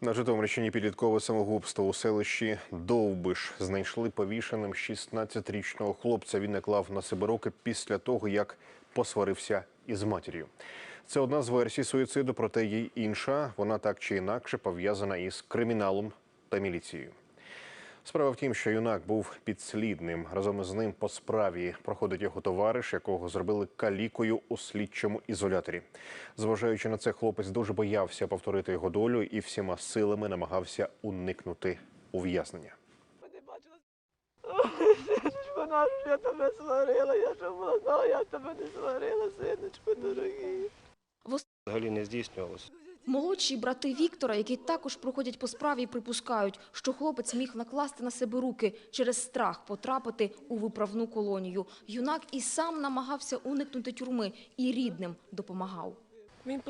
На Житомирщині підліткове самогубство у селищі Довбиш знайшли повішеним 16-річного хлопця. Він наклав на себе руки після того, як посварився із матір'ю. Це одна з версій суїциду, проте є інша. Вона так чи інакше пов'язана із криміналом та міліцією. Справа в тім, що юнак був підслідним. Разом із ним по справі проходить його товариш, якого зробили калікою у слідчому ізоляторі. Зважаючи на це, хлопець дуже боявся повторити його долю і всіма силами намагався уникнути ув'язнення. Вона ж я тебе сварила, я ж була знала, я тебе не сварила, синочку дорогий. взагалі не здійснювалося. Молодші брати Віктора, які також проходять по справі, припускають, що хлопець міг накласти на себе руки через страх потрапити у виправну колонію. Юнак і сам намагався уникнути тюрми, і рідним допомагав. Він